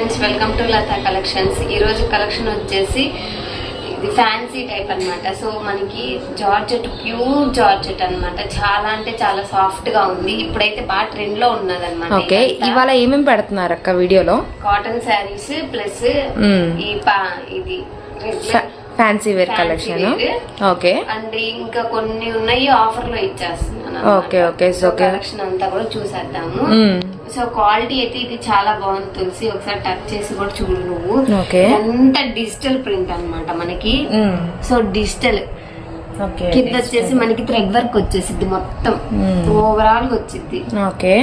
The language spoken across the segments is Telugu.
Friends welcome to Latha collections. ఈ రోజు కలెక్షన్ వచ్చేసి ఇది ఫ్యాన్సీ టైప్ అన్నమాట. సో మనకి జార్జెట్ ప్యూర్ జార్జెట్ అన్నమాట. చాలా అంటే చాలా సాఫ్ట్గా ఉంది. ఇప్పుడైతే బాగా ట్రెండ్లో ఉన్నది ఓకే ఇవాళ ఏమేమి పెడుతున్నారు అక్క వీడియోలో? Cotton sarees plus. ఈ పా ఇది fancy wear collection okay and ఇంకా కొన్ని ఉన్నాయి ఆఫర్లో ఇచ్చేస్తున్నాను okay, so okay. కలెక్షన్ అంతా కూడా చూసేద్దాము. సో క్వాలిటీ అయితే ఇది చాలా బాగుంది తులసి. ఒకసారి టచ్ చేసి కూడా చూడు నువ్వు. ఓకే ఎంత డిజిటల్ ప్రింట్ అన్నమాట మనకి. సో డిజిటల్ ఓకే కింద వచ్చేసి మనకి థ్రెడ్ వర్క్ వచ్చేసిద్ది మొత్తం. ఓవరాల్గా వచ్చింది ఓకే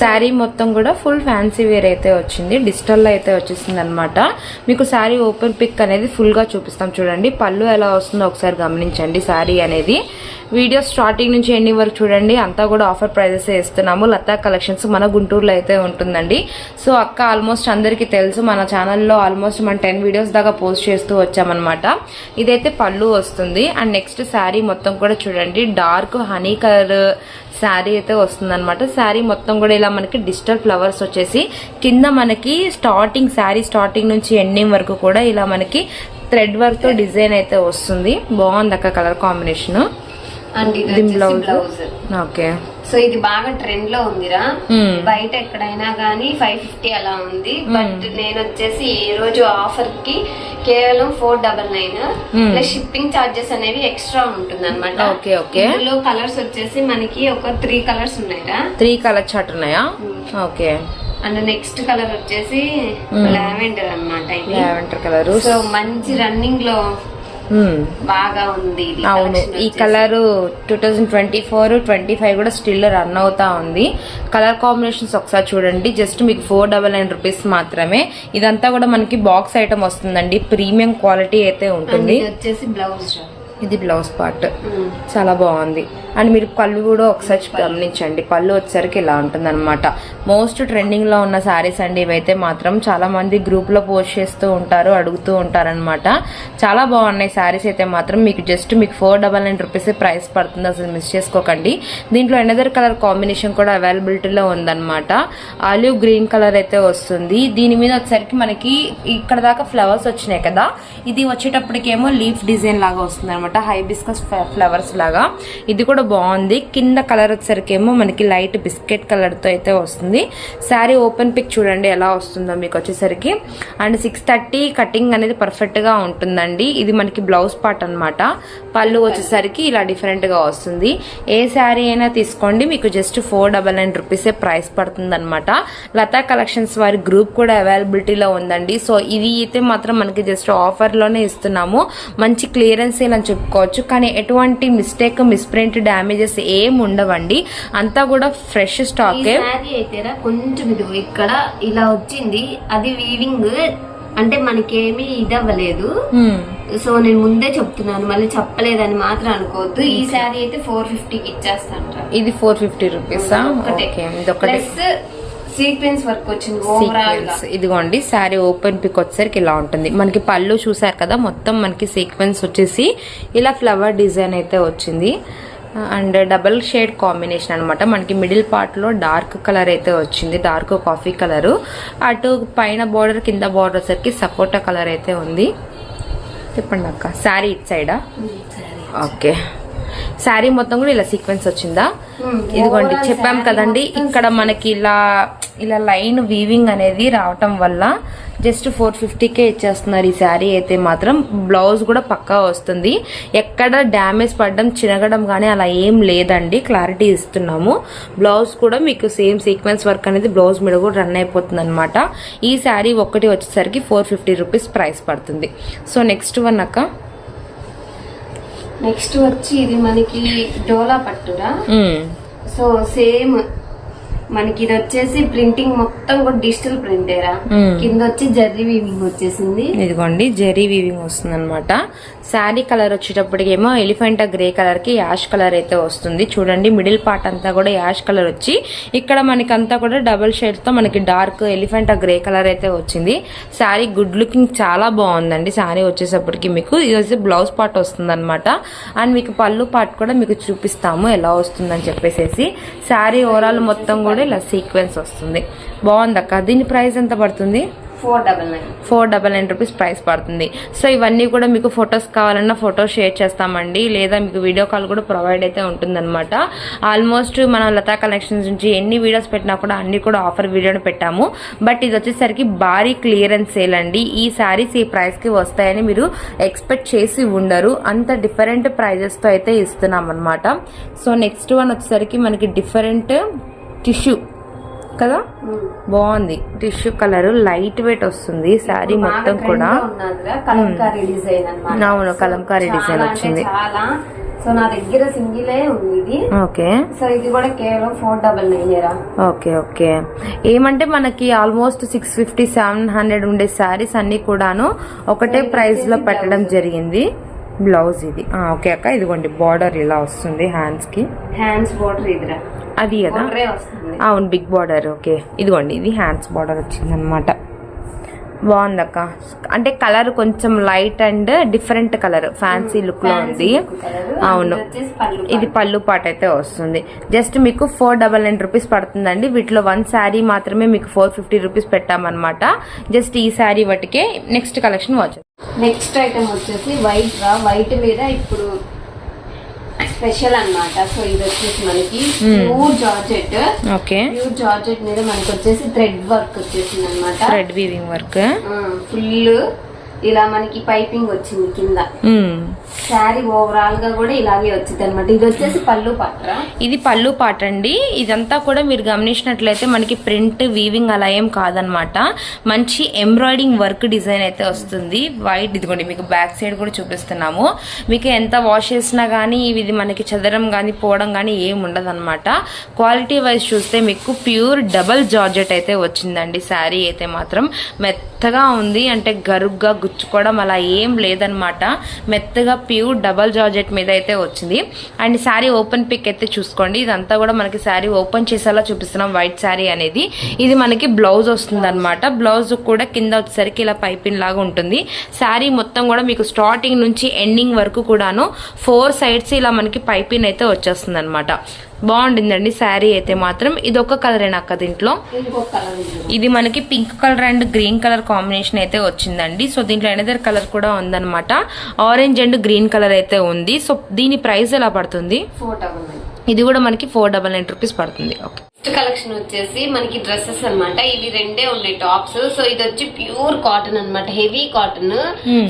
శారీ మొత్తం కూడా ఫుల్ ఫ్యాన్సీ వేర్ అయితే వచ్చింది. డిజిటల్లో అయితే వచ్చేసింది అనమాట మీకు శారీ ఓపెన్ పిక్ అనేది ఫుల్గా చూపిస్తాం. చూడండి పళ్ళు ఎలా వస్తుందో ఒకసారి గమనించండి శారీ అనేది. వీడియో స్టార్టింగ్ నుంచి ఎన్ని వరకు చూడండి. అంతా కూడా ఆఫర్ ప్రైజెస్ ఇస్తున్నాము. లతా కలెక్షన్స్ మన గుంటూరులో అయితే ఉంటుందండి. సో అక్క ఆల్మోస్ట్ అందరికీ తెలుసు మన ఛానల్లో ఆల్మోస్ట్ మన టెన్ వీడియోస్ దాకా పోస్ట్ చేస్తూ వచ్చామన్నమాట. ఇదైతే పళ్ళు వస్తుంది. అండ్ నెక్స్ట్ శారీ మొత్తం కూడా చూడండి. డార్క్ హనీ కలర్ శారీ అయితే వస్తుందన్నమాట. శారీ మొత్తం కూడా ఇలా మనకి డిజిటల్ ఫ్లవర్స్ వచ్చేసి కింద మనకి స్టార్టింగ్ శారీ స్టార్టింగ్ నుంచి ఎండింగ్ వరకు కూడా ఇలా మనకి థ్రెడ్ వర్క్తో డిజైన్ అయితే వస్తుంది. బాగుంది అక్క కలర్ కాంబినేషన్ అండ్ ఇది వచ్చేసి బ్లౌజ్. ఓకే. సో ఇది బాగా ట్రెండ్లో ఉందిరా. బయట ఎక్కడైనా గానీ ఫైవ్ ఫిఫ్టీ అలా ఉంది. బట్ నేను వచ్చేసి ఈ రోజు ఆఫర్కి కేవలం four double nine. Plus shipping charges అనేవి ఎక్స్ట్రా ఉంటుంది అనమాట ఓకే, ఓకే. ఇందులో కలర్స్ వచ్చేసి మనకి ఒక త్రీ కలర్స్ ఉన్నాయిరా. త్రీ కలర్ చార్ట్ ఉన్నాయా? ఓకే. అండ్ నెక్స్ట్ కలర్ వచ్చేసి లావెండర్ అన్నమాట ఇది. Lavender colour. సో మంచి రన్నింగ్లో బాగా ఉంది అవును. ఈ. Colour two thousand twenty four twenty five కూడా స్టిల్ రన్ అవుతా ఉంది. కలర్ కాంబినేషన్స్ ఒకసారి చూడండి. జస్ట్ మీకు ఫోర్ డబల్ నైన్ రూపీస్ మాత్రమే. ఇదంతా కూడా మనకి బాక్స్ ఐటమ్ వస్తుందండి. ప్రీమియం క్వాలిటీ అయితే ఉంటుంది. వచ్చేసి బ్లౌజ్ ఇది బ్లౌజ్ పార్ట్ చాలా బాగుంది. అండ్ మీరు పళ్ళు కూడా ఒకసారి గమనించండి. పళ్ళు వచ్చేసరికి ఇలా ఉంటుంది అనమాట మోస్ట్ ట్రెండింగ్లో ఉన్న శారీస్ అండి ఇవైతే మాత్రం. చాలా మంది గ్రూప్లో పోస్ట్ చేస్తూ ఉంటారు అడుగుతూ ఉంటారనమాట చాలా బాగున్నాయి శారీస్ అయితే మాత్రం. మీకు జస్ట్ మీకు four double nine rupees price పడుతుంది అసలు మిస్ చేసుకోకండి. దీంట్లో ఎనదర్ కలర్ కాంబినేషన్ కూడా అవైలబిలిటీలో ఉందన్నమాట. ఆలివ్ గ్రీన్ కలర్ అయితే వస్తుంది. దీని మీద వచ్చేసరికి మనకి ఇక్కడ దాకా ఫ్లవర్స్ వచ్చినాయి కదా. ఇది వచ్చేటప్పటికేమో లీఫ్ డిజైన్ లాగా వస్తుంది అనమాట హైబిస్కస్ ఫ్లవర్స్ లాగా. ఇది కూడా బాగుంది. కింద కలర్ వచ్చేసరికి ఏమో మనకి లైట్ బిస్కెట్ కలర్తో అయితే వస్తుంది. శారీ ఓపెన్ పిక్ చూడండి ఎలా వస్తుందో మీకు వచ్చేసరికి. అండ్ సిక్స్ థర్టీ కటింగ్ అనేది పర్ఫెక్ట్గా ఉంటుందండి. ఇది మనకి బ్లౌజ్ పార్ట్ అనమాట పళ్ళు వచ్చేసరికి ఇలా డిఫరెంట్గా వస్తుంది. ఏ శారీ అయినా తీసుకోండి. మీకు జస్ట్ ఫోర్ డబల్ నైన్ రూపీసే ప్రైస్ పడుతుంది అనమాట లతా కలెక్షన్స్ వారి గ్రూప్ కూడా అవైలబిలిటీలో ఉందండి. సో ఇది అయితే మాత్రం మనకి జస్ట్ ఆఫర్లోనే ఇస్తున్నాము. మంచి క్లియరెన్స్ అని చెప్పుకోవచ్చు. కానీ ఎటువంటి మిస్టేక్ మిస్ప్రింట్ డ్యామేజెస్ ఏం ఉండవండి. అంతా కూడా ఫ్రెష్ స్టాకే. అయితేరా కొంచెం ఇది ఇక్కడ ఇలా వచ్చింది. అది వీవింగ్ అంటే మనకేమీ ఇది అవ్వలేదు సో నేను ముందే చెప్తున్నాను మళ్ళీ చెప్పలేదని మాత్రం అనుకోవద్దు. ఈ శారీ అయితే ఫోర్ ఫిఫ్టీకి ఇచ్చేస్తాను ఇది ఫోర్ ఫిఫ్టీ రూపీసా ప్లస్ సీక్వెన్స్ వర్క్ వచ్చింది సీక్వెన్స్. ఇదిగోండి శారీ ఓపెన్ పిక్ వచ్చేసరికి ఇలా ఉంటుంది. మనకి పళ్ళు చూసారు కదా మొత్తం మనకి సీక్వెన్స్ వచ్చేసి ఇలా ఫ్లవర్ డిజైన్ అయితే వచ్చింది. అండ్ డబల్ షేడ్ కాంబినేషన్ అన్నమాట. మనకి మిడిల్ పార్ట్లో డార్క్ కలర్ అయితే వచ్చింది. Dark coffee colour. అటు పైన బార్డర్ కింద బార్డర్ వచ్చేసరికి సపోటా కలర్ అయితే ఉంది. చెప్పండి అక్క. శారీ ఇట్ సైడా? ఓకే. శారీ మొత్తం కూడా ఇలా సీక్వెన్స్ వచ్చిందా? Hmm. ఇదిగోండి చెప్పాం కదండి ఇక్కడ మనకి ఇలా ఇలా లైన్ వీవింగ్ అనేది రావటం వల్ల జస్ట్ ఫోర్ ఫిఫ్టీకే ఇచ్చేస్తున్నారు ఈ శారీ అయితే మాత్రం. బ్లౌజ్ కూడా పక్కా వస్తుంది. ఎక్కడ డ్యామేజ్ పడడం చినగడం కానీ అలా ఏం లేదండి. క్లారిటీ ఇస్తున్నాము. బ్లౌజ్ కూడా మీకు సేమ్ సీక్వెన్స్ వర్క్ అనేది బ్లౌజ్ మీద కూడా రన్ అయిపోతుంది అనమాట ఈ శారీ ఒక్కటి వచ్చేసరికి ఫోర్ ఫిఫ్టీ రూపీస్ ప్రైస్ పడుతుంది. సో నెక్స్ట్ వన్ అక్క. నెక్స్ట్ వచ్చి ఇది మనకి డోలా పట్టురా. సో సేమ్ మనకి ఇది వచ్చేసి ప్రింటింగ్ మొత్తం కూడా డిజిటల్ ప్రింటేరా. కింద వచ్చి జర్రీ వీవింగ్ వచ్చేసింది. ఇదిగోండి జెరీ వీవింగ్ వస్తుంది అనమాట శారీ కలర్ వచ్చేటప్పటికేమో ఎలిఫెంట్ గ్రే కలర్కి యాష్ కలర్ అయితే వస్తుంది. చూడండి మిడిల్ పార్ట్ అంతా కూడా యాష్ కలర్ వచ్చి ఇక్కడ మనకి అంతా కూడా డబల్ షేడ్తో మనకి డార్క్ ఎలిఫెంట్ గ్రే కలర్ అయితే వచ్చింది. శారీ గుడ్ లుకింగ్ చాలా బాగుందండి. శారీ వచ్చేసప్పటికి మీకు ఇది వచ్చి బ్లౌజ్ పార్ట్ వస్తుంది అనమాట అండ్ మీకు పళ్ళు పార్ట్ కూడా మీకు చూపిస్తాము ఎలా వస్తుందని చెప్పేసి శారీ ఓవరాల్ మొత్తం కూడా ఇలా సీక్వెన్స్ వస్తుంది. బాగుంది అక్క దీని ప్రైస్ ఎంత పడుతుంది? Four double nine. Four double nine rupees price పడుతుంది. సో ఇవన్నీ కూడా మీకు ఫొటోస్ కావాలన్నా ఫొటోస్ షేర్ చేస్తామండి. లేదా మీకు వీడియో కాల్ కూడా ప్రొవైడ్ అయితే ఉంటుందన్నమాట. ఆల్మోస్ట్ మనం లతా కలెక్షన్స్ నుంచి ఎన్ని వీడియోస్ పెట్టినా కూడా అన్ని కూడా ఆఫర్ వీడియోని పెట్టాము. బట్ ఇది వచ్చేసరికి భారీ క్లియరెన్స్ సేల్ అండి. ఈ శారీస్ ఈ ప్రైస్కి వస్తాయని మీరు ఎక్స్పెక్ట్ చేసి ఉండరు. అంత డిఫరెంట్ ప్రైజెస్తో అయితే ఇస్తున్నాం అనమాట సో నెక్స్ట్ వన్ వచ్చేసరికి మనకి డిఫరెంట్ టిష్యూ కదా? బాగుంది. టిష్యూ కలర్ లైట్ వెయిట్ వస్తుంది. శారీ మొత్తం కూడా. అవును, కలంకారీ డిజైన్ వచ్చింది. సో నా దగ్గర సింగిలే ఉంది ఇది. ఓకే. సో ఇది కూడా కేవలం four double nine okay okay. ఏమంటే మనకి almost six fifty seven hundred ఉండే శారీస్ అన్ని కూడాను ఒకటే ప్రైస్లో పెట్టడం జరిగింది. బ్లౌజ్ ఇది. ఓకే అక్క ఇదిగోండి బార్డర్ ఇలా వస్తుంది హ్యాండ్స్కి. హ్యాండ్స్ బోర్డర్ ఇదిరా. అది కదా? అవును బిగ్ బార్డర్ ఓకే. ఇదిగోండి ఇది హ్యాండ్స్ బార్డర్ వచ్చింది అనమాట బాగుంది అక్క అంటే కలర్ కొంచెం light and different colour fancy లుక్లో ఉంది అవును. ఇది పళ్ళు పాట అయితే వస్తుంది. జస్ట్ మీకు ఫోర్ డబల్ నైన్ రూపీస్ పడుతుందండి. వీటిలో వన్ శారీ మాత్రమే మీకు ఫోర్ ఫిఫ్టీ రూపీస్ పెట్టామన్నమాట. జస్ట్ ఈ శారీ వాటికే next collection watch next item వచ్చేసి వైట్ రా. వైట్ మీద ఇప్పుడు స్పెషల్ అన్నమాట. సో ఇది వచ్చేసి మనకి pure georgette. Okay. Pure georgette మీద మనకి వచ్చేసి థ్రెడ్ వర్క్ వచ్చేసింది అనమాట థ్రెడ్ వీవింగ్ వర్క్. ఫుల్ ఇలా మనకి పైపింగ్ వచ్చింది కింద. శారీ ఓవరాల్గా కూడా ఇలాగే వచ్చింది అనమాట ఇది వచ్చేసి పళ్ళు పాట ఇది పళ్ళు పాట అండి. ఇదంతా కూడా మీరు గమనించినట్లయితే మనకి ప్రింట్ వీవింగ్ అలా ఏం కాదనమాట మంచి ఎంబ్రాయిడింగ్ వర్క్ డిజైన్ అయితే వస్తుంది. వైట్ ఇదిగోండి మీకు బ్యాక్ సైడ్ కూడా చూపిస్తున్నాము. మీకు ఎంత వాష్ చేసినా కానీ ఇది మనకి చదరం కానీ పోవడం కానీ ఏం ఉండదు అనమాట క్వాలిటీ వైజ్ చూస్తే మీకు ప్యూర్ డబల్ జార్జెట్ అయితే వచ్చిందండి. శారీ అయితే మాత్రం మెత్తగా ఉంది. అంటే గరుగ్గా గుచ్చుకోవడం అలా ఏం లేదనమాట మెత్తగా ప్యూర్ డబల్ జార్జెట్ మీద అయితే వచ్చింది. అండ్ శారీ ఓపెన్ పిక్ అయితే చూసుకోండి. ఇదంతా కూడా మనకి శారీ ఓపెన్ చేసేలా చూపిస్తున్నాం వైట్ శారీ అనేది. ఇది మనకి బ్లౌజ్ వస్తుంది అనమాట బ్లౌజ్ కూడా కింద వచ్చేసరికి ఇలా పైపింగ్ లాగా ఉంటుంది. శారీ మొత్తం కూడా మీకు స్టార్టింగ్ నుంచి ఎండింగ్ వరకు కూడాను ఫోర్ సైడ్స్ ఇలా మనకి పైపింగ్ అయితే వచ్చేస్తుంది అనమాట బాగుంటుందండి శారీ అయితే మాత్రం. ఇది ఒక కలరే అక్క దీంట్లో. ఇది మనకి pink colour and green colour combination అయితే వచ్చిందండి. సో దీంట్లో ఎనదర్ కలర్ కూడా ఉందన్నమాట. ఆరెంజ్ అండ్ గ్రీన్ కలర్ అయితే ఉంది. సో దీని ప్రైస్ ఎలా పడుతుంది? ఫోర్ ఇది కూడా మనకి ఫోర్ డబల్ నైన్ రూపీస్ పడుతుంది. ఓకే నెక్స్ట్ కలెక్షన్ వచ్చేసి మనకి డ్రెస్సెస్ అన్నమాట. ఇవి రెండే ఉన్నాయి టాప్స్ సో ఇది వచ్చి ప్యూర్ కాటన్ అన్నమాట. హెవీ కాటన్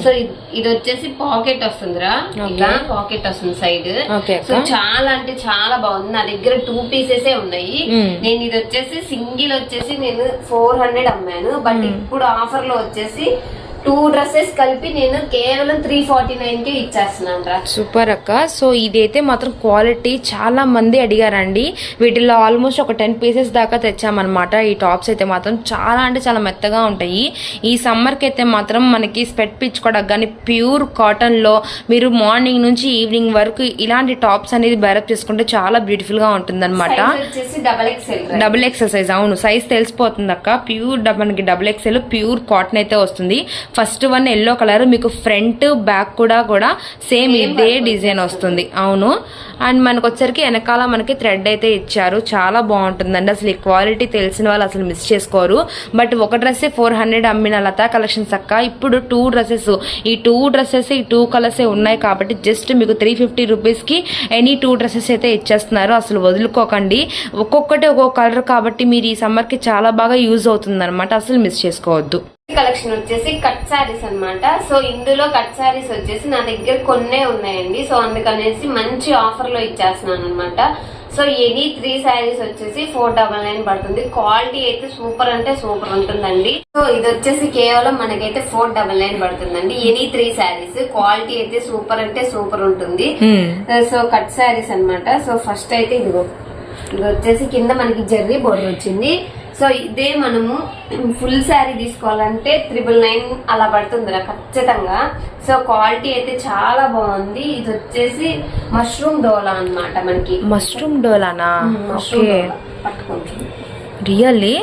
సో ఇది- ఇది వచ్చేసి పాకెట్ వస్తుందిరా. ఇలా పాకెట్ వస్తుంది సైడ్ సో చాలా అంటే చాలా బాగుంది. నా దగ్గర టూ పీసెస్ ఉన్నాయి. నేను ఇది వచ్చేసి సింగిల్ వచ్చేసి నేను ఫోర్ హండ్రెడ్ అమ్మాను. బట్ ఇప్పుడు ఆఫర్లో వచ్చేసి టూ డ్రెస్సెస్ కలిపి నేను కేవలం త్రీ ఫార్టీ నైన్కి ఇచ్చేస్తున్నాను రా. సూపర్ అక్క. సో ఇదైతే మాత్రం క్వాలిటీ చాలా మంది అడిగారండి. వీటిలో ఆల్మోస్ట్ ఒక టెన్ పీసెస్ దాకా తెచ్చామన్నమాట. ఈ టాప్స్ అయితే మాత్రం చాలా అంటే చాలా మెత్తగా ఉంటాయి. ఈ సమ్మర్కి అయితే మాత్రం మనకి స్పెట్ పిచ్చుకోవడానికి కానీ ప్యూర్ కాటన్లో మీరు మార్నింగ్ నుంచి ఈవినింగ్ వరకు ఇలాంటి టాప్స్ అనేది బైరప్ చేసుకుంటే చాలా బ్యూటిఫుల్గా ఉంటుందన్నమాట. డబల్ ఎక్సెల్ సైజ్ అవును. సైజ్ తెలిసిపోతుంది అక్క. ప్యూర్ మనకి డబుల్ ఎక్సెల్ ప్యూర్ కాటన్ అయితే వస్తుంది. ఫస్ట్ వన్ ఎల్లో కలర్ మీకు ఫ్రంట్ బ్యాక్ కూడా కూడా సేమ్ ఇదే డిజైన్ వస్తుంది. అవును. అండ్ మనకు వచ్చరికి వెనకాల మనకి థ్రెడ్ అయితే ఇచ్చారు. చాలా బాగుంటుందండి. అసలు ఈ క్వాలిటీ తెలిసిన వాళ్ళు అసలు మిస్ చేసుకోరు. బట్ ఒక డ్రెస్సే ఫోర్ హండ్రెడ్ అమ్మిన లతా కలెక్షన్స్ అక్క. ఇప్పుడు టూ డ్రెస్సెస్ ఈ టూ డ్రెస్సెస్ ఈ టూ కలర్స్ ఉన్నాయి కాబట్టి జస్ట్ మీకు త్రీ ఫిఫ్టీ రూపీస్కి ఎనీ టూ డ్రెస్సెస్ అయితే ఇచ్చేస్తున్నారు. అసలు వదులుకోకండి. ఒక్కొక్కటి ఒక్కొక్క కలర్ కాబట్టి మీరు ఈ సమ్మర్కి చాలా బాగా యూజ్ అవుతుంది అసలు మిస్ చేసుకోవద్దు. కలెక్షన్ వచ్చేసి కట్ శారీస్ అన్నమాట. సో ఇందులో కట్ శారీస్ వచ్చేసి నా దగ్గర కొన్నే ఉన్నాయండి. సో అందుకనేసి మంచి ఆఫర్లో ఇచ్చేస్తున్నాను అనమాట సో ఎనీ త్రీ శారీస్ వచ్చేసి ఫోర్ డబల్ నైన్ పడుతుంది. క్వాలిటీ అయితే సూపర్ అంటే సూపర్ ఉంటుందండి. సో ఇది వచ్చేసి కేవలం మనకైతే ఫోర్ డబల్ నైన్ పడుతుందండి. ఎనీ త్రీ శారీస్ క్వాలిటీ అయితే సూపర్ అంటే సూపర్ ఉంటుంది. సో కట్ శారీస్ అన్నమాట. సో ఫస్ట్ అయితే ఇదిగో ఇది వచ్చేసి కింద మనకి జర్రీ బోర్డర్ వచ్చింది. సో ఇదే మనము ఫుల్ శారీ తీసుకోవాలంటే త్రిబుల్ నైన్ అలా పడుతుందిరా ఖచ్చితంగా. సో క్వాలిటీ అయితే చాలా బాగుంది. ఇది వచ్చేసి మష్రూమ్ డోలా అన్నమాట మనకి. Mushroom డోలానా? Mushroom okay. Really?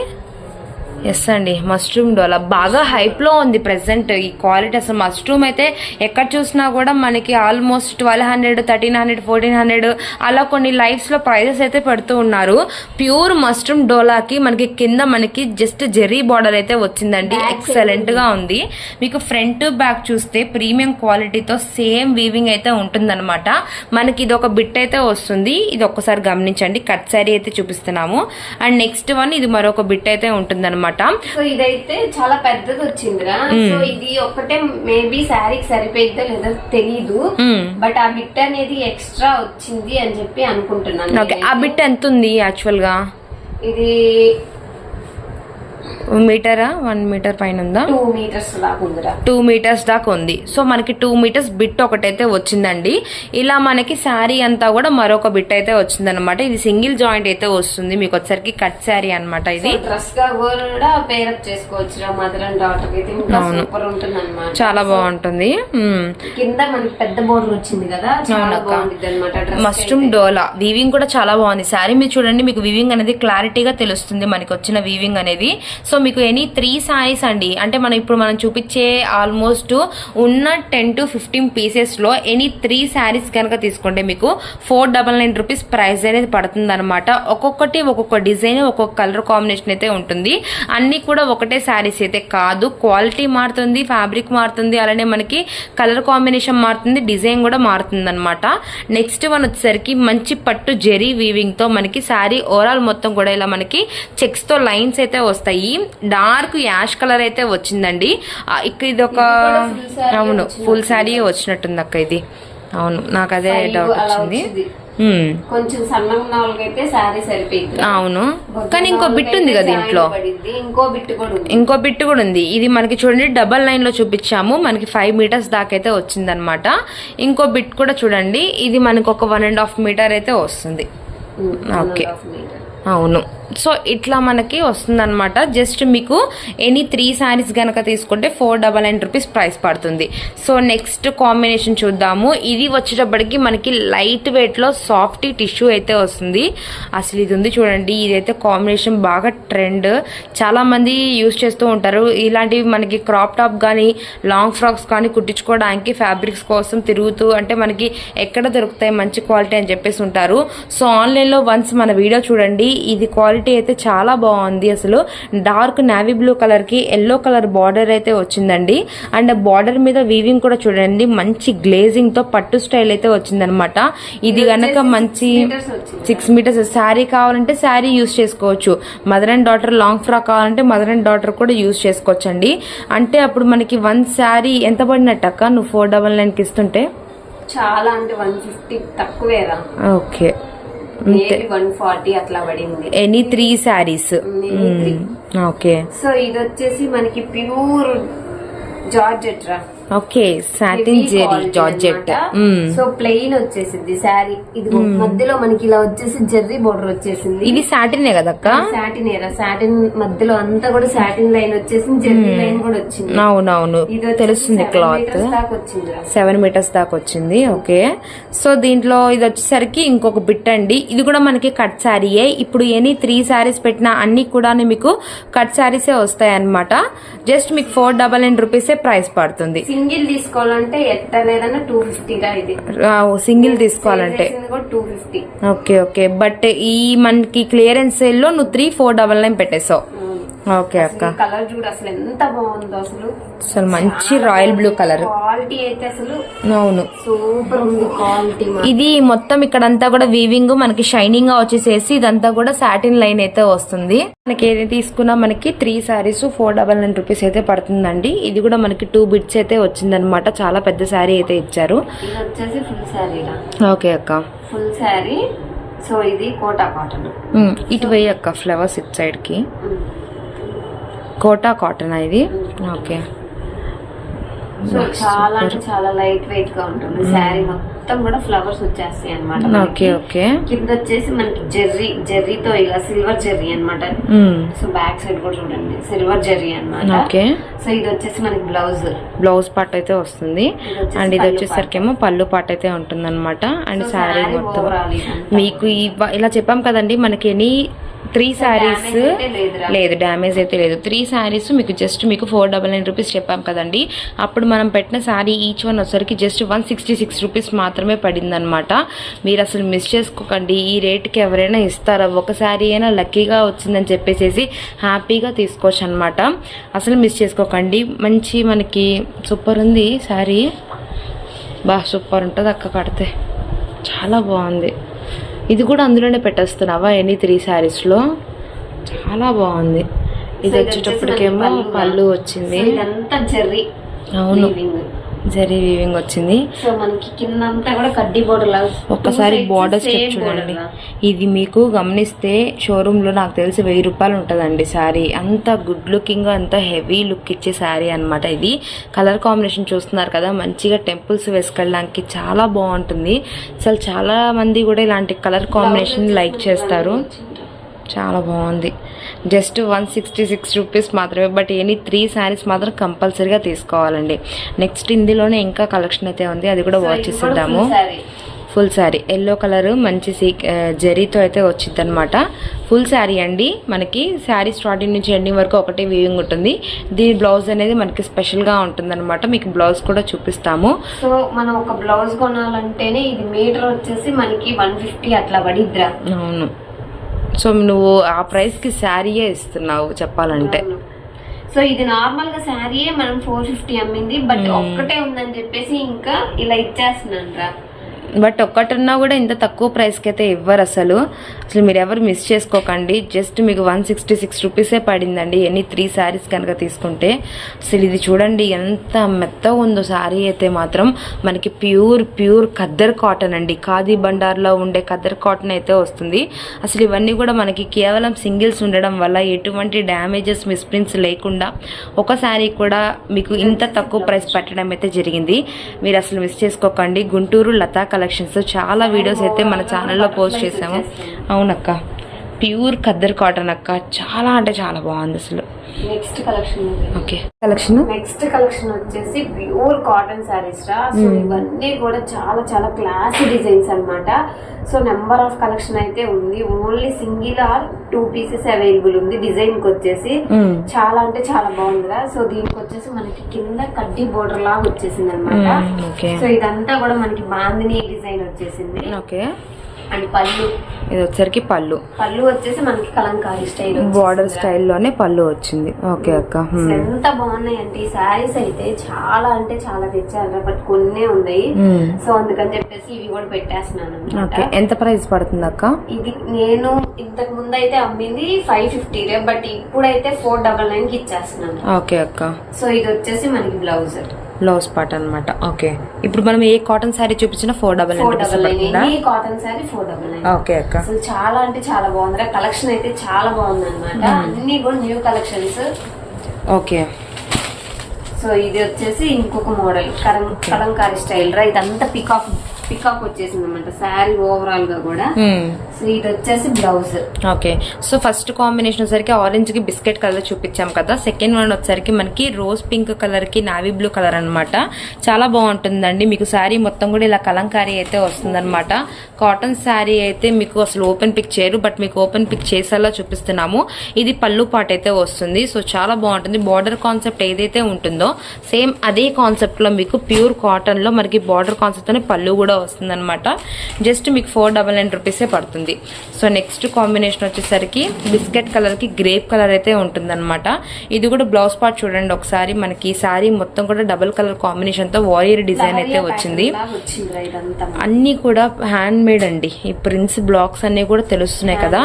Yes అండి. మష్రూమ్ డోలా బాగా హైప్లో ఉంది ప్రెసెంట్ ఈ క్వాలిటీ అసలు మష్రూమ్ అయితే ఎక్కడ చూసినా కూడా మనకి almost twelve hundred thirteen hundred fourteen hundred అలా కొన్ని లైఫ్స్లో ప్రైజెస్ అయితే పెడుతూ ఉన్నారు. ప్యూర్ మష్రూమ్ డోలాకి మనకి కింద మనకి జస్ట్ జెర్రీ బార్డర్ అయితే వచ్చిందండి. ఎక్సలెంట్గా ఉంది. మీకు ఫ్రంట్ బ్యాక్ చూస్తే ప్రీమియం క్వాలిటీతో సేమ్ వీవింగ్ అయితే ఉంటుందన్నమాట. మనకి ఇది ఒక బిట్ అయితే వస్తుంది. ఇది ఒక్కసారి గమనించండి. కట్ శారీ అయితే చూపిస్తున్నాము. అండ్ నెక్స్ట్ వన్ ఇది మరొక బిట్ అయితే ఉంటుందన్నమాట. సో ఇదైతే చాలా పెద్దది వచ్చిందిరా సో ఇది ఒక్కటే మేబీ శారీకి సరిపోయిద్దో లేదో తెలీదు. బట్ ఆ బిట్ అనేది ఎక్స్ట్రా వచ్చింది అని చెప్పి అనుకుంటున్నాను ఆ బిట్ ఎంత ఉంది యాక్చువల్గా ఇది మీటరా? వన్ మీటర్ పైన ఉందా టూ మీటర్స్ ఉందిరా. టూ మీటర్స్ దాకా ఉంది. సో మనకి టూ మీటర్స్ బిట్ ఒకటైతే వచ్చిందండి. ఇలా మనకి శారీ అంతా కూడా మరొక బిట్ అయితే వచ్చిందనమాట ఇది సింగిల్ జాయింట్ అయితే వస్తుంది. మీకు వచ్చరికి కట్ శారీ అన్నమాట ఇది. డ్రెస్గా కూడా పేరప్ చేసుకోవచ్చు మదర్ అండ్ డాటర్ అయితే ఇంకా సూపర్ ఉంటుంది అనమాట చాలా బాగుంటుంది. కింద మనకి పెద్ద బోర్డర్ వచ్చింది కదా చాలా బాగుంటుంది అనమాట డోలా. వీవింగ్ కూడా చాలా బాగుంది. శారీ మీరు చూడండి మీకు వీవింగ్ అనేది క్లారిటీగా తెలుస్తుంది. మనకి వచ్చిన వీవింగ్ అనేది. సో మీకు ఎనీ త్రీ శారీస్ అండి. అంటే మనం ఇప్పుడు మనం చూపించే ఆల్మోస్ట్ ఉన్న టెన్ టు ఫిఫ్టీన్ పీసెస్లో ఎనీ త్రీ శారీస్ కనుక తీసుకుంటే మీకు four double nine rupees price అనేది పడుతుంది అనమాట ఒక్కొక్కటి ఒక్కొక్క డిజైన్ ఒక్కొక్క కలర్ కాంబినేషన్ అయితే ఉంటుంది. అన్ని కూడా ఒకటే శారీస్ అయితే కాదు. క్వాలిటీ మారుతుంది ఫ్యాబ్రిక్ మారుతుంది అలానే మనకి కలర్ కాంబినేషన్ మారుతుంది డిజైన్ కూడా మారుతుంది అనమాట నెక్స్ట్ వన్ వచ్చేసరికి మంచి పట్టు జెరీ వీవింగ్తో మనకి శారీ ఓవరాల్ మొత్తం కూడా ఇలా మనకి చెక్స్తో లైన్స్ అయితే వస్తాయి. డార్క్ యాష్ కలర్ అయితే వచ్చిందండి. ఇక్కడ ఇది ఒక అవును ఫుల్ శారీ వచ్చినట్టుంది అక్క ఇది. అవును నాకు అదే డౌట్ వచ్చింది. కొంచెం సన్నగా ఉన్న వాళ్ళకైతే శారీ సరిపోయింది. అవును కానీ ఇంకో బిట్ ఉంది కదా ఇంట్లో. ఇంకో బిట్ కూడా ఉంది. ఇంకో బిట్ కూడా ఉంది. ఇది మనకి చూడండి డబల్ లైన్లో చూపించాము. మనకి ఫైవ్ మీటర్స్ దాకా అయితే వచ్చిందనమాట ఇంకో బిట్ కూడా చూడండి. ఇది మనకి ఒక వన్ అండ్ హాఫ్ మీటర్ అయితే వస్తుంది. ఓకే. అవును. సో ఇట్లా మనకి వస్తుందన్నమాట. జస్ట్ మీకు ఎనీ త్రీ శారీస్ కనుక తీసుకుంటే four double nine rupees price పడుతుంది. సో నెక్స్ట్ కాంబినేషన్ చూద్దాము. ఇది వచ్చేటప్పటికి మనకి లైట్ వెయిట్లో సాఫ్ట్ టిష్యూ అయితే వస్తుంది. అసలు ఇది ఉంది చూడండి. ఇదైతే కాంబినేషన్ బాగా ట్రెండ్ చాలామంది యూజ్ యూస్ చేస్తూ ఉంటారు. ఇలాంటివి మనకి క్రాప్ టాప్ కానీ లాంగ్ ఫ్రాక్స్ కానీ కుట్టించుకోవడానికి ఫ్యాబ్రిక్స్ కోసం తిరుగుతూ అంటే మనకి ఎక్కడ దొరుకుతాయి మంచి క్వాలిటీ అని చెప్పేసి ఉంటారు. సో ఆన్లైన్లో వన్స్ మన వీడియో చూడండి. ఇది క్వాలిటీ అయితే చాలా బాగుంది అసలు. డార్క్ నావీ బ్లూ కలర్కి ఎల్లో కలర్ బార్డర్ అయితే వచ్చిందండి. అండ్ బార్డర్ మీద వీవింగ్ కూడా చూడండి మంచి గ్లేజింగ్తో పట్టు స్టైల్ అయితే వచ్చిందనమాట. ఇది గనక మంచి. సిక్స్ మీటర్స్ శారీ కావాలంటే శారీ యూస్ చేసుకోవచ్చు. Mother and daughter long frock కావాలంటే మదర్ అండ్ డాటర్ కూడా యూస్ చేసుకోవచ్చు అండి అంటే అప్పుడు మనకి వన్ శారీ ఎంత పడినట్టు అక్క? నువ్వు ఫోర్ డబల్ నైన్కి ఇస్తుంటే? చాలా అంటే వన్ ఫిఫ్టీ తక్కువేరా. ఓకే. వన్ ఫార్టీ అట్లా పడింది. Any three saris. Okay. So ఇది వచ్చేసి మనకి ప్యూర్ జార్జెట్ రా. Okay satin zari georgette so plain వచ్చేసింది శారీ ఇది మధ్యలో మనకి ఇలా వచ్చేసి జెర్రీ బోర్డర్ వచ్చేసింది. ఇది సాటినే సాటిన్ ఏరా సాటిన్ మధ్యలో అంతా కూడా సాటిన్ లైన్ వచ్చేసింది జెర్రీ లైన్ కూడా వచ్చింది. అవునవును ఇది వచ్చేసి తెలుస్తుంది క్లాత్. సెవెన్ మీటర్స్ దాకా వచ్చింది ఓకే. సో దీంట్లో ఇది వచ్చేసరికి ఇంకొక బిట్ అండి. ఇది కూడా మనకి కట్ శారీయే ఇప్పుడు ఎనీ త్రీ శారీస్ పెట్టినా అన్ని కూడా మీకు కట్ శారీసే వస్తాయి అనమాట జస్ట్ మీకు ఫోర్ డబల్ నైన్ రూపీసే ప్రైస్ పడుతుంది. సింగిల్ తీసుకోవాలంటే ఎట్ట లేదన్నా టూ ఫిఫ్టీగా ఇది. సింగిల్ తీసుకోవాలంటే. Two fifty okay okay. But ఈ మనకి క్లియరెన్స్ సేల్లో నువ్వు త్రీ ఫోర్ డబల్ నైన్ పెట్టేసావు. ఓకే అక్క. కలర్ చూడు అసలు ఎంత బాగుందో అసలు. అసలు మంచి రాయల్ బ్లూ కలర్ క్వాలిటీ అయితే అసలు అవును. సూపర్ ఉంది క్వాలిటీ ఇది మొత్తం ఇక్కడంతా కూడా వీవింగ్ మనకి షైనింగ్గా వచ్చేసేసి ఇదంతా కూడా సాటిన్ లైన్ అయితే వస్తుంది. మనకి ఏది తీసుకున్నా మనకి three saris four double nine rupees అయితే పడుతుందండి. ఇది కూడా మనకి టూ బిట్స్ అయితే వచ్చిందనమాట చాలా పెద్ద శారీ అయితే ఇచ్చారు. ఇది వచ్చేసి ఫుల్ శారీ ఓకే అక్క. ఫుల్ శారీ సో ఇది కోటా కాటన్ ఇటు అక్క ఫ్లవర్స్ ఇట్ సైడ్కి. కోటా కాటన్ ఇది? ఓకే. సో చాలా అంటే చాలా లైట్ వెయిట్గా ఉంటుంది శారీ మొత్తం కూడా ఫ్లవర్స్ వచ్చేస్తాయి అనమాట ఓకే ఓకే. కింద వచ్చేసి మనకి జెర్రీ జెర్రీతో ఇలా సిల్వర్ జెర్రీ అన్నమాట. మ్మ్. సో బ్యాక్ సైడ్ కూడా చూడండి సిల్వర్ జెర్రీ అన్నమాట. ఓకే. సో ఇది వచ్చేసి మనకి బ్లౌజ్. బ్లౌజ్ పార్ట్ అయితే వస్తుంది. అండ్ ఇది వచ్చేసరికేమో పళ్ళు పార్ట్ అయితే ఉంటుంది అనమాట అండ్ శారీ మొత్తం. మీకు ఇలా చెప్పాం కదండి మనకి ఎనీ త్రీ శారీస్. లేదు డ్యామేజ్ అయితే లేదు. త్రీ శారీస్ మీకు జస్ట్ మీకు ఫోర్ డబల్ నైన్ రూపీస్ చెప్పాం కదండి. అప్పుడు మనం పెట్టిన శారీ ఈచ్ వన్ వచ్చరికి just one sixty six rupees మాత్రమే పడింది అనమాట మీరు అసలు మిస్ చేసుకోకండి. ఈ రేట్కి ఎవరైనా ఇస్తారా? ఒక శారీ అయినా లక్కీగా వచ్చిందని చెప్పేసి హ్యాపీగా తీసుకోవచ్చు అనమాట అసలు మిస్ చేసుకోకండి. మంచి మనకి సూపర్ ఉంది శారీ బా సూపర్ ఉంటుంది అక్క కడితే. చాలా బాగుంది. ఇది కూడా అందులోనే పెట్టేస్తున్నావా? ఎనీ త్రీ శారీస్లో చాలా బాగుంది. ఇది వచ్చేటప్పటికేమో పళ్ళు. వచ్చింది. అవును. జరీ వీవింగ్ వచ్చింది. సో మనకి కూడా కడ్డీ బోర్డర్ లాగా ఒక్కసారి బార్డర్ స్టెప్ చూడండి. ఇది మీకు గమనిస్తే షోరూమ్లో నాకు తెలిసి వెయ్యి రూపాయలు ఉంటుందండి శారీ అంత గుడ్ లుకింగ్ అంత హెవీ లుక్ ఇచ్చే శారీ అన్నమాట ఇది. కలర్ కాంబినేషన్ చూస్తున్నారు కదా మంచిగా టెంపుల్స్ వేసుకెళ్ళడానికి చాలా బాగుంటుంది. అసలు చాలా మంది కూడా ఇలాంటి కలర్ కాంబినేషన్ లైక్ చేస్తారు. చాలా బాగుంది. Just one sixty six rupees మాత్రమే బట్ ఎనీ త్రీ శారీస్ మాత్రం కంపల్సరీగా తీసుకోవాలండి. నెక్స్ట్ ఇందులోనే ఇంకా కలెక్షన్ అయితే ఉంది అది కూడా వాచ్ చేసేద్దాము ఫుల్ శారీ ఎల్లో కలర్ మంచి సీ జరీతో అయితే వచ్చింది అనమాట ఫుల్ శారీ అండి. మనకి శారీ స్టార్టింగ్ నుంచి ఎండింగ్ వరకు ఒకటే వీవింగ్ ఉంటుంది. దీని బ్లౌజ్ అనేది మనకి స్పెషల్గా ఉంటుంది అనమాట మీకు బ్లౌజ్ కూడా చూపిస్తాము. సో మనం ఒక బ్లౌజ్ కొనాలంటేనే ఇది మీటర్ వచ్చేసి మనకి వన్ ఫిఫ్టీ అట్లా పడిద్దిరా. అవును. సో నువ్వు ఆ ప్రైస్కి శారీయే ఇస్తున్నావు చెప్పాలంటే. సో ఇది నార్మల్గా శారీయే మనం ఫోర్ ఫిఫ్టీ అమ్మింది బట్ Hmm. ఒక్కటే ఉందని చెప్పేసి ఇంకా ఇలా ఇచ్చేస్తున్నాను రా. బట్ ఒక్కటున్నా కూడా ఇంత తక్కువ ప్రైస్కి అయితే ఇవ్వరు అసలు. అసలు మీరు ఎవరు మిస్ చేసుకోకండి. జస్ట్ మీకు వన్ సిక్స్టీ సిక్స్ రూపీసే పడిందండి ఎన్ని త్రీ శారీస్ కనుక తీసుకుంటే. అసలు ఇది చూడండి ఎంత మెత్తగా ఉందో శారీ అయితే మాత్రం. మనకి ప్యూర్ ప్యూర్ ఖద్దర్ కాటన్ అండి. ఖాదీ బండార్లో ఉండే ఖద్దర్ కాటన్ అయితే వస్తుంది. అసలు ఇవన్నీ కూడా మనకి కేవలం సింగిల్స్ ఉండడం వల్ల ఎటువంటి డ్యామేజెస్ మిస్ప్రింట్స్ లేకుండా ఒక శారీ కూడా మీకు ఇంత తక్కువ ప్రైస్ పెట్టడం అయితే జరిగింది. మీరు అసలు మిస్ చేసుకోకండి. గుంటూరు లతా కలెక్షన్స్. చాలా వీడియోస్ అయితే మన ఛానల్లో పోస్ట్ చేసాము. అవునక్క. ప్యూర్ ఖద్దర్ కాటన్ అక్క. చాలా అంటే చాలా బాగుంది అసలు. Next collection okay. Collection next collection వచ్చేసి ప్యూర్ కాటన్ శారీస్ రా. సో ఇవన్నీ కూడా చాలా చాలా క్లాసీ డిజైన్స్ అన్నమాట. సో నెంబర్ ఆఫ్ కలెక్షన్ అయితే ఉంది. Only single or two pieces available ఉంది డిజైన్కి వచ్చేసి. చాలా అంటే చాలా బాగుందిరా సో దీనికి వచ్చేసి మనకి కింద కడ్డీ బోర్డర్ లాగా వచ్చేసింది అనమాట ఓకే సో ఇదంతా కూడా మనకి బాందిని డిజైన్ వచ్చేసింది. ఓకే అండ్ పళ్ళు. ఇది వచ్చరికి పళ్ళు. పళ్ళు వచ్చేసి మనకి కలంకారీ స్టైల్ బార్డర్ స్టైల్లోనే పళ్ళు వచ్చింది. ఓకే అక్క. హ్మ్. ఎంత బాగున్నాయంటే ఈ శారీస్ అయితే చాలా అంటే చాలా తెచ్చారు బట్ కొన్నే ఉన్నాయి. సో అందుకని చెప్పేసి ఇవి కూడా పెట్టేస్తున్నాను ఓకే ఎంత ప్రైస్ పడుతుంది అక్క? ఇది నేను ఇంతకు ముందు అయితే అమ్మింది ఫైవ్ ఫిఫ్టీ బట్ ఇప్పుడైతే ఫోర్ డబల్ నైన్కి ఇచ్చేస్తున్నాను. ఓకే అక్క. సో ఇది వచ్చేసి మనకి బ్లౌజ్ బ్లౌజ్ పార్ట్ అన్నమాట. ఓకే ఇప్పుడు మనం ఏ కాటన్ శారీ చూపించినా four double cotton sari four double okay అక్క. అసలు చాలా అంటే చాలా బాగుంది. కలెక్షన్ అయితే చాలా బాగుంది అనమాట అన్ని కూడా న్యూ కలెక్షన్స్ ఓకే సో ఇది వచ్చేసి ఇంకొక మోడల్ కలం కలంకారీ స్టైల్ రా. ఇదంతా పికాక్ పికాక్ వచ్చేసింది అనమాట శారీ ఓవరాల్గా కూడా. హ్మ్. సో ఇది వచ్చేసి blouse. Okay. So first combination వచ్చరికి ఆరెంజ్కి బిస్కెట్ కలర్ చూపించాం కదా. సెకండ్ వన్ వచ్చరికి మనకి రోజ్ పింక్ కలర్కి నావీ బ్లూ కలర్ అనమాట చాలా బాగుంటుందండి. మీకు శారీ మొత్తం కూడా ఇలా కలంకారీ అయితే వస్తుందన్నమాట. కాటన్ శారీ అయితే మీకు అసలు ఓపెన్ పిక్ చేయరు. బట్ మీకు ఓపెన్ పిక్ చేసేలా చూపిస్తున్నాము. ఇది పళ్ళు పాట్ అయితే వస్తుంది. సో చాలా బాగుంటుంది. బార్డర్ కాన్సెప్ట్ ఏదైతే ఉంటుందో సేమ్ అదే కాన్సెప్ట్లో మీకు ప్యూర్ కాటన్లో మనకి బార్డర్ కాన్సెప్ట్ తోనే పళ్ళు కూడా వస్తుంది అనమాట జస్ట్ మీకు ఫోర్ డబల్ నైన్ రూపీసే పడుతుంది. సో నెక్స్ట్ కాంబినేషన్ వచ్చేసరికి బిస్కెట్ కలర్కి గ్రేప్ కలర్ అయితే ఉంటుంది ఇది కూడా బ్లౌజ్ పార్ట్ చూడండి ఒకసారి. మనకి ఈ శారీ మొత్తం కూడా డబుల్ కలర్ కాంబినేషన్తో వారియర్ డిజైన్ అయితే వచ్చింది. అన్నీ కూడా హ్యాండ్ మేడ్ అండి. ఈ ప్రిన్స్ బ్లాక్స్ అన్నీ కూడా తెలుస్తున్నాయి కదా.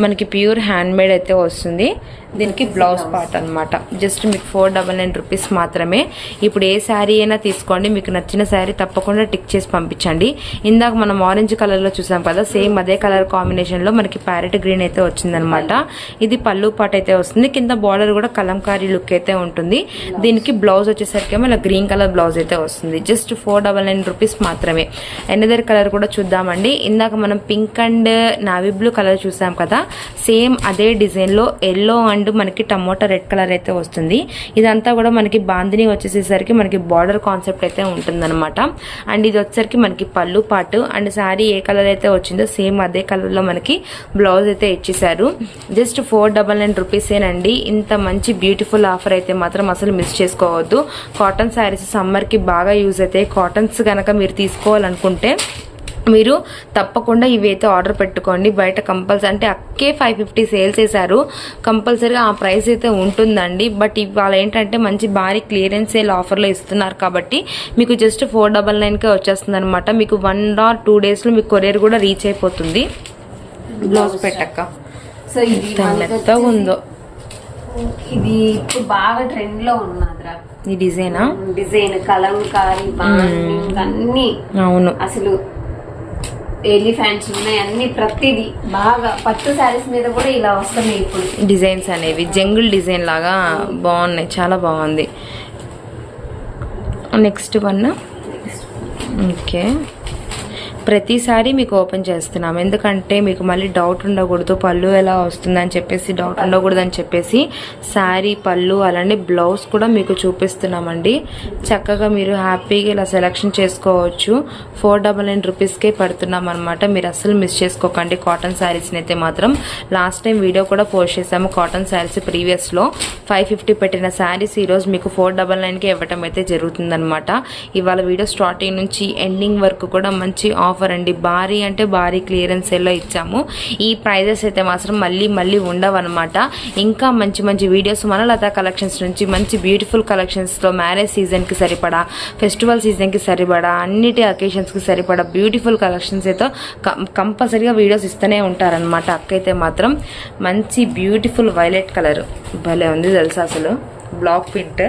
మనకి ప్యూర్ హ్యాండ్ మేడ్ అయితే వస్తుంది. దీనికి బ్లౌజ్ పార్ట్ అనమాట జస్ట్ మీకు ఫోర్ డబల్ నైన్ రూపీస్ మాత్రమే. ఇప్పుడు ఏ శారీ అయినా తీసుకోండి. మీకు నచ్చిన శారీ తప్పకుండా టిక్ చేసి పంపించండి. ఇందాక మనం ఆరెంజ్ కలర్లో చూసాం కదా సేమ్ అదే కలర్ కాంబినేషన్లో మనకి ప్యారెట్ గ్రీన్ అయితే వచ్చిందనమాట ఇది పళ్ళు పాట అయితే వస్తుంది. కింద బార్డర్ కూడా కలంకారీ లుక్ అయితే ఉంటుంది. దీనికి బ్లౌజ్ వచ్చేసరికి ఏమో ఇలా గ్రీన్ కలర్ బ్లౌజ్ అయితే వస్తుంది. Just four double nine rupees మాత్రమే. ఎనదర్ కలర్ కూడా చూద్దామండి. ఇందాక మనం pink and navy blue colour చూసాం కదా సేమ్ అదే డిజైన్లో ఎల్లో అండ్ మనకి టమోటా రెడ్ కలర్ అయితే వస్తుంది. ఇదంతా కూడా మనకి బాందిని వచ్చేసేసరికి మనకి బార్డర్ కాన్సెప్ట్ అయితే ఉంటుందన్నమాట. అండ్ ఇది వచ్చేసరికి మనకి పళ్ళు పాటు అండ్ శారీ ఏ కలర్ అయితే వచ్చిందో సేమ్ అదే కలర్లో మనకి బ్లౌజ్ అయితే ఇచ్చేసారు జస్ట్ ఫోర్ డబల్ నైన్ రూపీసేనండి ఇంత మంచి బ్యూటిఫుల్ ఆఫర్ అయితే మాత్రం అసలు మిస్ చేసుకోవద్దు. కాటన్ శారీస్ సమ్మర్కి బాగా యూజ్ అవుతాయి కాటన్స్ కనుక మీరు తీసుకోవాలనుకుంటే మీరు తప్పకుండా ఇవైతే ఆర్డర్ పెట్టుకోండి. బయట కంపల్సరీ అంటే అక్కే ఫైవ్ ఫిఫ్టీ సేల్స్ చేశారు. కంపల్సరీగా ఆ ప్రైస్ అయితే ఉంటుందండి. బట్ ఇవాళ ఏంటంటే మంచి భారీ క్లియరెన్స్ సేల్ ఆఫర్లో ఇస్తున్నారు కాబట్టి మీకు జస్ట్ ఫోర్ డబల్ నైన్కే వచ్చేస్తుంది అనమాట మీకు వన్ ఆర్ టూ డేస్లో మీకు కొరియర్ కూడా రీచ్ అయిపోతుంది. బ్లౌజ్ పెట్టక్క సో ఇది ఉందో. ఇది ఇప్పుడు బాగా ట్రెండ్లో ఉన్నదిరా. ఈ డిజైనా? డిజైన్ కలంకారీ అన్ని. అవును. అసలు ఎలిఫెంట్స్ ఉన్నాయి అన్ని ప్రతిదీ. బాగా పట్టు శారీస్ మీద కూడా ఇలా వస్తున్నాయి ఇప్పుడు. డిజైన్స్ అనేవి జంగుల్ డిజైన్ లాగా బాగున్నాయి చాలా బాగుంది. Next one. ఓకే. ప్రతిసారి మీకు ఓపెన్ చేస్తున్నాం ఎందుకంటే మీకు మళ్ళీ డౌట్ ఉండకూడదు. పళ్ళు ఎలా వస్తుందని చెప్పేసి డౌట్ ఉండకూడదు అని చెప్పేసి శారీ పళ్ళు అలానే బ్లౌజ్ కూడా మీకు చూపిస్తున్నామండి. చక్కగా మీరు హ్యాపీగా ఇలా సెలెక్షన్ చేసుకోవచ్చు. ఫోర్ డబల్ నైన్ రూపీస్కే పడుతున్నాం అనమాట మీరు అస్సలు మిస్ చేసుకోకండి కాటన్ శారీస్ని అయితే మాత్రం. లాస్ట్ టైం వీడియో కూడా పోస్ట్ చేసాము కాటన్ శారీస్ ప్రీవియస్లో. ఫైవ్ ఫిఫ్టీ పెట్టిన శారీస్ ఈరోజు మీకు ఫోర్ డబల్ నైన్కి ఇవ్వటం అయితే జరుగుతుందనమాట ఇవాళ వీడియో స్టార్టింగ్ నుంచి ఎండింగ్ వరకు కూడా మంచి ఆఫర్ అండి. భారీ అంటే భారీ క్లియరెన్స్ సేల్లో ఇచ్చాము. ఈ ప్రైజెస్ అయితే మాత్రం మళ్ళీ మళ్ళీ ఉండవన్నమాట. ఇంకా మంచి మంచి వీడియోస్ మన లతా కలెక్షన్స్ నుంచి మంచి బ్యూటిఫుల్ కలెక్షన్స్లో మ్యారేజ్ సీజన్కి సరిపడా ఫెస్టివల్ సీజన్కి సరిపడా అన్నిటి అకేషన్స్కి సరిపడా బ్యూటిఫుల్ కలెక్షన్స్ అయితే కంపల్సరీగా వీడియోస్ ఇస్తూనే ఉంటారనమాట అక్కయితే మాత్రం. మంచి బ్యూటిఫుల్ వైలెట్ కలర్. భలే ఉంది తెలుసా అసలు. బ్లాక్ ప్రింట్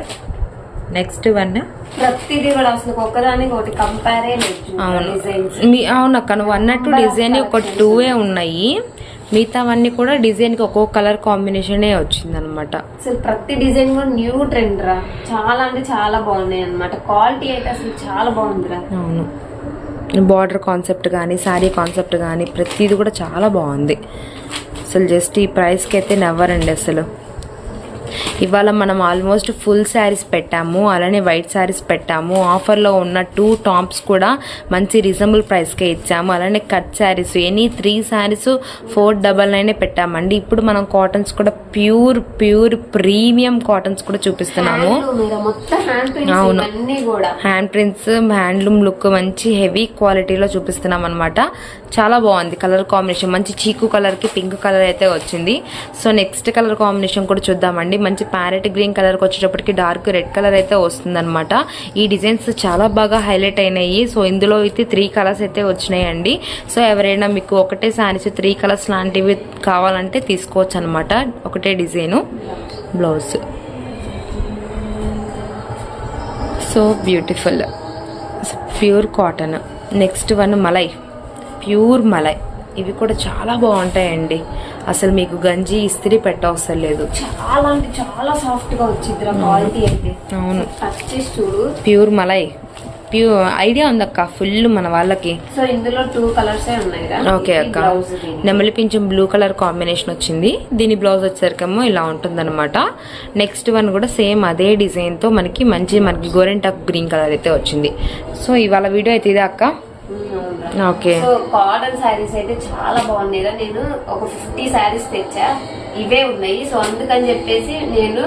నెక్స్ట్ వన్ ప్రతిదీ కూడా అసలు ఒక్కదానికి ఒకటి కంపేరే అవును. నువ్వు అన్నట్టు డిజైన్ ఒక టూవే ఉన్నాయి. మిగతావన్నీ కూడా డిజైన్కి ఒక్కొక్క కలర్ కాంబినేషన్ వచ్చిందనమాట. అసలు ప్రతి డిజైన్ కూడా న్యూ ట్రెండ్ రా. చాలా అంటే చాలా బాగున్నాయి అన్నమాట. క్వాలిటీ అయితే అసలు చాలా బాగుందిరా. అవును. బార్డర్ కాన్సెప్ట్ కానీ శారీ కాన్సెప్ట్ కానీ ప్రతిది కూడా చాలా బాగుంది. అసలు జస్ట్ ఈ ప్రైస్కి అయితే నెవ్వరండి అసలు. ఇవాళ మనం ఆల్మోస్ట్ ఫుల్ శారీస్ పెట్టాము అలానే వైట్ శారీస్ పెట్టాము. ఆఫర్లో ఉన్న టూ టాప్స్ కూడా మంచి రీజనబుల్ ప్రైస్కే ఇచ్చాము. అలానే cut saris any three saris four double నైనే పెట్టామండి. ఇప్పుడు మనం కాటన్స్ కూడా ప్యూర్ ప్యూర్ ప్రీమియం కాటన్స్ కూడా చూపిస్తున్నాము. అవును. హ్యాండ్ ప్రింట్స్ హ్యాండ్లూమ్ లుక్ మంచి హెవీ క్వాలిటీలో చూపిస్తున్నాం అనమాట చాలా బాగుంది కలర్ కాంబినేషన్ మంచి చీకు కలర్కి పింక్ కలర్ అయితే వచ్చింది. సో నెక్స్ట్ కలర్ కాంబినేషన్ కూడా చూద్దామండి. మంచి ప్యారెట్ గ్రీన్ కలర్కి వచ్చేటప్పటికి డార్క్ రెడ్ కలర్ అయితే వస్తుందనమాట ఈ డిజైన్స్ చాలా బాగా హైలైట్ అయినాయి. సో ఇందులో అయితే త్రీ కలర్స్ అయితే వచ్చినాయండి. సో ఎవరైనా మీకు ఒకటే శారీస్ త్రీ కలర్స్ లాంటివి కావాలంటే తీసుకోవచ్చు అనమాట ఒకటే design blouse. So beautiful. Pure cotton. Next one malai. Pure malai. ఇవి కూడా చాలా బాగుంటాయండి. అసలు మీకు గంజి ఇస్త్రీ పెట్టవసరం లేదు. చాలా అంటే చాలా సాఫ్ట్గా వచ్చిందిరా క్వాలిటీ అయితే. అవును. చూడు. ప్యూర్ మలై. ప్యూర్ ఐడియా ఉందక్క ఫుల్ మన వాళ్ళకి. సో ఇందులో టూ కలర్స్ ఓకే అక్క. నెమలి పింఛం బ్లూ కలర్ కాంబినేషన్ వచ్చింది. దీని బ్లౌజ్ వచ్చేసరికేమో ఇలా ఉంటుందన్నమాట. నెక్స్ట్ వన్ కూడా సేమ్ అదే డిజైన్తో మనకి మంచి మనకి గోరెంటాక్ గ్రీన్ కలర్ అయితే వచ్చింది. సో ఇవాళ వీడియో అయితే ఇదే అక్క. ఓకే. సో కాటన్ శారీస్ అయితే చాలా బాగున్నాయి. నేను ఒక ఫిఫ్టీ శారీస్ తెచ్చా. ఇవే ఉన్నాయి. సో అందుకని చెప్పేసి నేను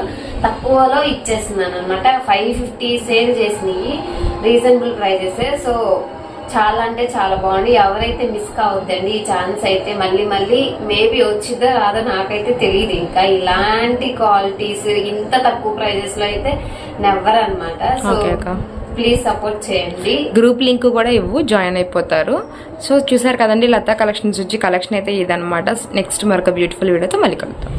తక్కువలో ఇచ్చేస్తున్నాను అనమాట ఫైవ్ ఫిఫ్టీ సేల్ చేసినాయి. Reasonable prices. సో చాలా అంటే చాలా బాగుంది ఎవరైతే మిస్ కావద్దండి ఈ ఛాన్స్ అయితే మళ్ళీ మళ్ళీ మేబీ వచ్చిందో రాదో నాకైతే తెలియదు ఇంకా. ఇలాంటి క్వాలిటీస్ ఇంత తక్కువ ప్రైజెస్లో అయితే నెవ్వర్ అనమాట సో ప్లీజ్ సపోర్ట్ చేయండి. గ్రూప్ లింక్ కూడా ఇవ్వు జాయిన్ అయిపోతారు. సో చూసారు కదండి లతా కలెక్షన్స్ వచ్చి కలెక్షన్ అయితే ఇదన్నమాట. నెక్స్ట్ మరొక బ్యూటిఫుల్ వీడియోతో మళ్ళీ కలుగుతాం